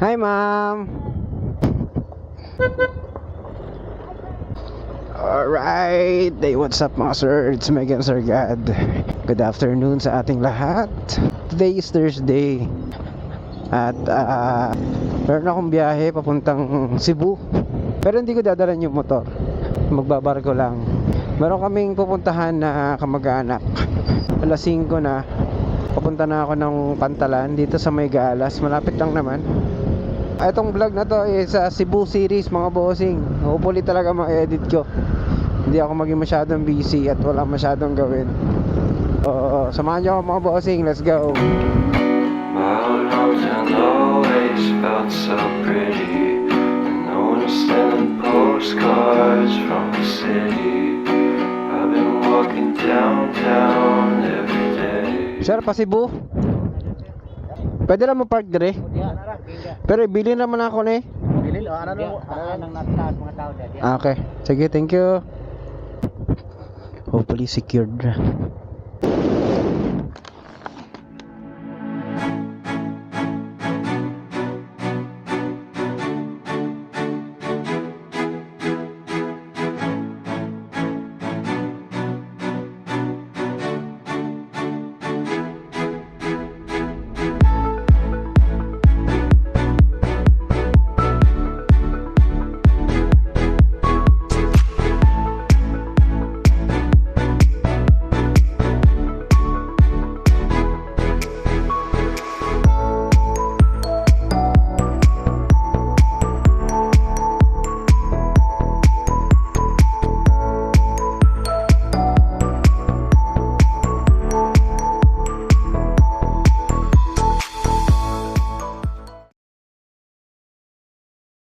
Hi, ma'am. Alright, hey, what's up mga sir? It's Megan Sargad. Good afternoon sa ating lahat. Today is Thursday. At ah, meron akong biyahe papuntang Cebu. Pero hindi ko dadalan yung motor. Magbabarko lang. Meron kaming pupuntahan na kamag-anak. Alas 5 na. Papunta na ako ng Pantalan dito sa May. Malapit lang naman. Itong vlog na to is sa Cebu series mga bossing. Hopefully talaga ma-edit ko. Hindi ako maging masyadong busy at wala masyadong gawin. Oo, samahan niyo ako mga bossing. Let's go. My old hometown always felt so pretty. And no one's sending postcards from the city. I've been walking downtown every day. Sir, pa Cebu? Pwede lang mo park dire? Pero ibili naman ako ni. Bilil, o ano nung ano nang nataas mga tao dyan. Ah, Okay. Sige, thank you. Hopefully secured.